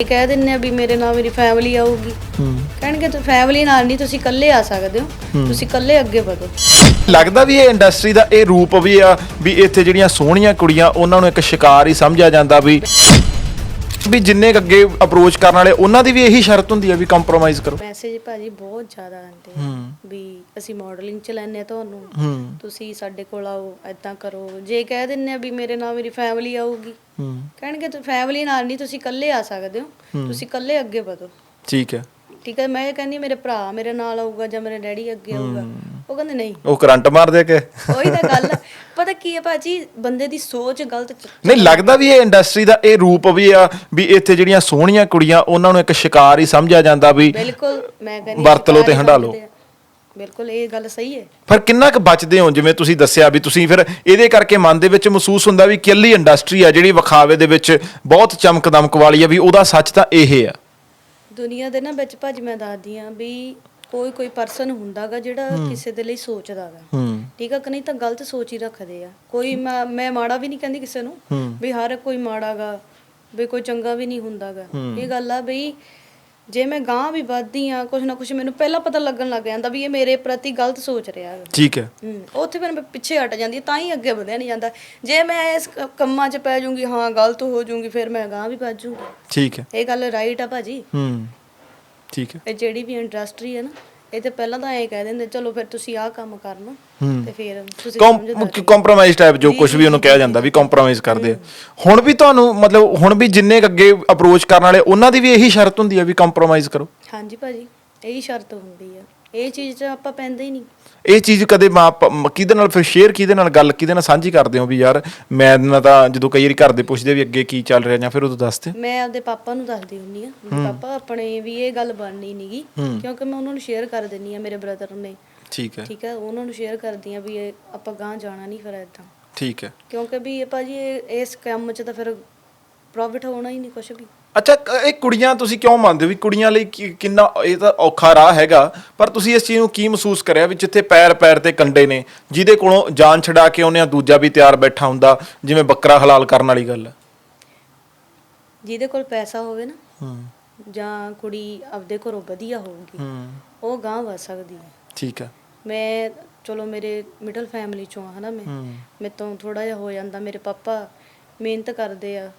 ਇਹ ਕਹਿ ਦਿੰਨੇ ਆ ਵੀ ਮੇਰੇ ਨਾਲ ਮੇਰੀ ਫੈਮਿਲੀ ਆਊਗੀ। ਹੂੰ। ਕਹਿਣਗੇ ਤੁਸੀਂ ਫੈਮਿਲੀ ਨਾਲ ਨਹੀਂ ਤੁਸੀਂ ਇਕੱਲੇ ਆ ਸਕਦੇ ਹੋ। ਤੁਸੀਂ ਇਕੱਲੇ ਅੱਗੇ ਵਧੋ। ਲੱਗਦਾ ਵੀ ਇਹ ਇੰਡਸਟਰੀ ਦਾ ਇਹ ਰੂਪ ਵੀ ਆ ਵੀ ਇੱਥੇ ਜਿਹੜੀਆਂ ਸੋਹਣੀਆਂ ਕੁੜੀਆਂ ਉਹਨਾਂ ਨੂੰ ਇੱਕ ਸ਼ਿਕਾਰ ਹੀ ਸਮਝਿਆ ਜਾਂਦਾ ਵੀ ਵੀ ਜਿੰਨੇ ਕੁ ਅੱਗੇ ਅਪਰੋਚ ਕਰਨ ਵਾਲੇ ਉਹਨਾਂ ਦੀ ਵੀ ਇਹੀ ਸ਼ਰਤ ਹੁੰਦੀ ਆ ਵੀ ਕੰਪਰੋਮਾਈਜ਼ ਕਰੋ। ਮੈਸੇਜ ਭਾਜੀ ਬਹੁਤ ਜ਼ਿਆਦਾ ਆਉਂਦੇ ਆ। ਹੂੰ। ਵੀ ਅਸੀਂ ਮਾਡਲਿੰਗ ਚ ਲੈਨੇ ਆ ਤੁਹਾਨੂੰ। ਹੂੰ। ਤੁਸੀਂ ਸਾਡੇ ਕੋਲ ਆਓ ਐਦਾਂ ਕਰੋ। ਜੇ ਕਹਿ ਦਿੰਨੇ ਆ ਵੀ ਮੇਰੇ ਨਾਲ ਮੇਰੀ ਫੈਮਿਲੀ ਆਊਗੀ ਹੂੰ। ਕਹਿਣਗੇ ਤੁਸੀਂ ਫੈਮਿਲੀ ਨਾਲ ਨਹੀਂ ਤੁਸੀਂ ਇਕੱਲੇ ਆ ਸਕਦੇ ਹੋ। ਤੁਸੀਂ ਇਕੱਲੇ ਅੱਗੇ ਵਧੋ। ਠੀਕ ਹੈ। ਠੀਕ ਹੈ ਮੈਂ ਇਹ ਕਹਿੰਦੀ ਮੇਰੇ ਭਰਾ ਮੇਰੇ ਨਾਲ ਆਊਗਾ ਜਾਂ ਮੇਰੇ ਡੈਡੀ ਅੱਗੇ ਆਊਗਾ। ਕਹਿੰਦੇ ਨਹੀਂ? ਉਹ ਕਰੰਟ ਮਾਰਦੇ ਕਿ? ਉਹੀ ਤਾਂ ਗੱਲ ਆ। ਪਤਾ ਕੀ ਹੈ ਭਾਜੀ? ਬੰਦੇ ਦੀ ਸੋਚ ਗਲਤ ਚ- ਨਹੀਂ ਲੱਗਦਾ ਵੀ ਇਹ ਇੰਡਸਟਰੀ ਦਾ ਇਹ ਰੂਪ ਵੀ ਆ ਵੀ ਇੱਥੇ ਜਿਹੜੀਆਂ ਸੋਹਣੀਆਂ ਕੁੜੀਆਂ ਉਹਨਾਂ ਨੂੰ ਇੱਕ ਸ਼ਿਕਾਰ ਹੀ ਸਮਝਿਆ ਜਾਂਦਾ ਵੀ ਬਿਲਕੁਲ ਮੈਂ ਕਹਿੰਦੀ ਵਰਤ ਲਓ ਤੇ ਹੰਢਾ ਲਓ। ਬਿਲਕੁਲ ਇਹ ਗੱਲ ਸਹੀ ਹੈ। ਫਿਰ ਕਿੰਨਾ ਕੁ ਬਚਦੇ ਹੋ ਜਿਵੇਂ ਤੁਸੀਂ ਦੱਸਿਆ ਵੀ ਤੁਸੀਂ ਫਿਰ ਇਹਦੇ ਕਰਕੇ ਮਨ ਦੇ ਵਿੱਚ ਮਹਿਸੂਸ ਹੁੰਦਾ ਵੀ ਕਿੱਲੀ ਇੰਡਸਟਰੀ ਆ ਜਿਹੜੀ ਵਿਖਾਵੇ ਦੇ ਵਿੱਚ ਬਹੁਤ ਚਮਕ ਦਮਕ ਵਾਲੀ ਆ ਵੀ ਉਹਦਾ ਸੱਚ ਤਾਂ ਇਹ ਆ। ਦੁਨੀਆ ਦੇ ਨਾ ਵਿੱਚ ਭਾਜੀ ਮੈਂ ਦੱਸਦੀ ਆ ਵੀ ਕੋਈ ਕੋਈ ਪਰਸਨ ਹੁੰਦਾਗਾ ਜਿਹੜਾ ਕਿਸੇ ਦੇ ਲਈ ਸੋਚਦਾਗਾ। ਹੂੰ। ਠੀਕ ਆ ਕਿ ਨਹੀਂ ਤਾਂ ਗਲਤ ਸੋਚ ਹੀ ਰੱਖਦੇ ਆ। ਕੋਈ ਮੈਂ ਮਾੜਾ ਵੀ ਨਹੀਂ ਕਹਿੰਦੀ ਕਿਸੇ ਨੂੰ। ਵੀ ਹਰ ਕੋਈ ਮਾੜਾਗਾ ਵੀ ਕੋਈ ਚੰਗਾ ਵੀ ਨਹੀਂ ਹੁੰਦਾਗਾ। ਇਹ ਗੱਲ ਆ ਬਈ ਜੇ ਮੈਂ ਗਾਂ ਵੀ ਵੱਧਦੀ ਆ ਕੁਛ ਨਾ ਕੁਛ ਮੈਨੂੰ ਪਹਿਲਾਂ ਪਤਾ ਲੱਗਣ ਲੱਗ ਜਾਂਦਾ ਵੀ ਇਹ ਮੇਰੇ ਪ੍ਰਤੀ ਗਲਤ ਸੋਚ ਰਿਹਾ ਹੈ ਠੀਕ ਹੈ। ਉੱਥੇ ਫਿਰ ਮੈਂ ਪਿੱਛੇ ਹਟ ਜਾਂਦੀ ਤਾਂ ਹੀ ਅੱਗੇ ਵਧਿਆ ਨਹੀਂ ਜਾਂਦਾ। ਜੇ ਮੈਂ ਇਸ ਕੰਮਾਂ 'ਚ ਪੈ ਜਾਊਂਗੀ ਹਾਂ ਗਲਤ ਹੋ ਜਾਊਂਗੀ ਫਿਰ ਮੈਂ ਗਾਂ ਵੀ ਵੱਧ ਜਾਊਂਗੀ ਠੀਕ ਹੈ। ਇਹ ਗੱਲ ਰਾਈਟ ਆ ਭਾਜੀ। ਹੂੰ। ਠੀਕ ਹੈ। ਇਹ ਜਿਹੜੀ ਵੀ ਇੰਡਸਟਰੀ ਹੈ ਨਾ ਇਹ ਤੇ ਪਹਿਲਾਂ ਤਾਂ ਐਂ ਕਹਿ ਦਿੰਦੇ ਚਲੋ ਫਿਰ ਤੁਸੀਂ ਆਹ ਕੰਮ ਕਰਨਾ। ਤੇ ਫਿਰ ਤੁਸੀਂ ਸਮਝਦਾਰ ਕੰਪਰੋਮਾਈਜ਼ ਟਾਈਪ ਜੋ ਕੁਝ ਵੀ ਉਹਨੂੰ ਕਿਹਾ ਜਾਂਦਾ ਵੀ ਕੰਪਰੋਮਾਈਜ਼ ਕਰਦੇ ਆ। ਹੁਣ ਵੀ ਤੁਹਾਨੂੰ ਮਤਲਬ ਹੁਣ ਵੀ ਜਿੰਨੇ ਅੱਗੇ ਅਪਰੋਚ ਕਰਨ ਵਾਲੇ ਉਹਨਾਂ ਦੀ ਵੀ ਇਹੀ ਸ਼ਰਤ ਹੁੰਦੀ ਆ ਵੀ ਕੰਪਰੋਮਾਈਜ਼ ਕਰੋ। ਹਾਂਜੀ ਭਾਜੀ ਇਹੀ ਸ਼ਰਤ ਹੁੰਦੀ ਆ ਇਹ ਚੀਜ਼ 'ਚ ਆਪਾਂ ਪੈਂਦੇ ਹੀ ਨਹੀਂ। ਇਹ ਚੀਜ਼ ਕਦੇ ਮਾਂ ਪ- ਮ- ਕਿਹਦੇ ਨਾਲ ਫਿਰ ਸ਼ੇਅਰ ਕਿਹਦੇ ਨਾਲ ਗੱਲ ਕਿਹਦੇ ਨਾਲ ਸਾਂਝੀ ਕਰਦੇ ਹੋ ਵੀ ਯਾਰ ਮੈਂ ਨਾ ਤਾਂ ਜਦੋਂ ਕਈ ਵਾਰੀ ਘਰ ਦੇ ਪੁੱਛਦੇ ਵੀ ਅੱਗੇ ਕੀ ਚੱਲ ਰਿਹਾ ਜਾਂ ਫਿਰ ਉਦੋਂ ਦੱਸਦੇ ਮੈਂ ਆਪਦੇ ਪਾਪਾ ਨੂੰ ਦੱਸਦੀ ਹੁੰਨੀ ਆ ਵੀ ਪਾਪਾ ਆਪਣੇ ਵੀ ਇਹ ਗੱਲ ਬਣਨੀ ਨਹੀਂਗੀ ਕਿਉਂਕਿ ਮੈਂ ਉਹਨਾਂ ਨੂੰ ਸ਼ੇਅਰ ਕਰ ਦਿੰਨੀ ਆ ਮੇਰੇ ਬ੍ਰਦਰ ਨੇ। ਠੀਕ ਹੈ। ਠੀਕ ਹੈ ਉਹਨਾਂ ਨੂੰ ਸ਼ੇਅਰ ਕਰਦੀ ਆ ਵੀ ਇਹ ਆਪਾਂ ਗਾਂ ਜਾਣਾ ਨਹੀਂ ਫਿਰ ਏਦਾਂ। ਠੀਕ ਹੈ। ਕਿਉਂਕਿ ਵੀ ਇਹ ਭਾਜੀ ਇਹ- ਇਸ ਕੰਮ 'ਚ ਤਾਂ ਫਿਰ ਪ੍ਰੋਫਿਟ ਹੋਣਾ ਹੀ ਨਹੀਂ ਕੁਝ ਵੀ। ਅੱਛਾ ਕ- ਇਹ ਕੁੜੀਆਂ ਤੁਸੀਂ ਕਿਉਂ ਮੰਨਦੇ ਹੋ ਵੀ ਕੁੜੀਆਂ ਲਈ ਕੀ- ਕਿੰਨਾ ਇਹ ਤਾਂ ਔਖਾ ਰਾਹ ਹੈਗਾ ਪਰ ਤੁਸੀਂ ਇਸ ਚੀਜ਼ ਨੂੰ ਕੀ ਮਹਿਸੂਸ ਕਰਿਆ ਵੀ ਜਿੱਥੇ ਪੈਰ ਪੈਰ ਤੇ ਕੰਡੇ ਨੇ ਜਿਹਦੇ ਕੋਲੋਂ ਜਾਨ ਛਡਾ ਕੇ ਉਹਨੇ ਦੂਜਾ ਵੀ ਤਿਆਰ ਬੈਠਾ ਹੁੰਦਾ ਜਿਵੇਂ ਬੱਕਰਾ ਹਲਾਲ ਕਰਨ ਵਾਲੀ ਗੱਲ? ਹੈ ਜਿਹਦੇ ਕੋਲ ਪੈਸਾ ਹੋਵੇ ਨਾ ਹੂੰ। ਜਾਂ ਕੁੜੀ ਆਪਦੇ ਘਰੋਂ ਵਧੀਆ ਹੋਊਗੀ ਹੂੰ। ਉਹ ਗਾਂ ਵਧ ਸਕਦੀ ਹੈ। ਠੀਕ ਹੈ। ਮੈਂ ਚਲੋ ਮੇਰੇ ਮਿਡਲ ਫੈਮਿਲੀ ਚੋਂ ਆ ਹਨਾ ਮੈਂ ਹੂੰ। ਮੇਰੇ ਤੋਂ ਥੋੜਾ ਜਿਹਾ ਹੋ ਜਾਂਦਾ ਮੇਰੇ ਪਾਪਾ ਮਿਹਨਤ ਕਰਦੇ ਆ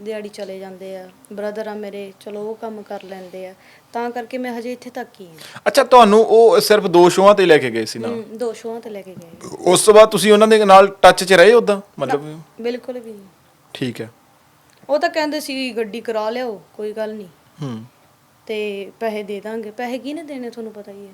ਦਿਹਾੜੀ ਚਲੇ ਜਾਂਦੇ ਆ ਬ੍ਰਦਰ ਆ ਮੇਰੇ ਚਲੋ ਉਹ ਕੰਮ ਕਰ ਲੈਂਦੇ ਆ। ਤਾਂ ਕਰਕੇ ਮੈਂ ਹਜੇ ਇੱਥੇ ਤੱਕ ਹੀ ਹਾਂ। ਅੱਛਾ ਤੁਹਾਨੂੰ ਉਹ ਸਿਰਫ ਦੋ ਸ਼ੋਆਂ ਤੇ ਲੈ ਕੇ ਗਏ ਸੀ ਹਮ, ਦੋ ਸ਼ੋਆਂ ਤੇ ਲੈ ਕੇ ਗਏ। ਉਸ ਤੋਂ ਬਾਅਦ ਤੁਸੀਂ ਉਹਨਾਂ ਦੇ ਨਾਲ ਟੱਚ 'ਚ ਰਹੇ ਉਦਾਂ ਮਤਲਬ ਬਿਲਕੁਲ ਵੀ ਨਹੀਂ। ਠੀਕ ਹੈ। ਉਹ ਤਾਂ ਕਹਿੰਦੇ ਸੀ ਗੱਡੀ ਕਰਾ ਲਿਓ ਕੋਈ ਗੱਲ ਨਹੀਂ। ਹੂੰ। ਤੇ ਪੈਸੇ ਦੇ ਦਾਂਗੇ। ਪੈਸੇ ਕਿਹਨੇ ਦੇਣੇ ਤੁਹਾਨੂੰ ਪਤਾ ਹੀ ਹੈ।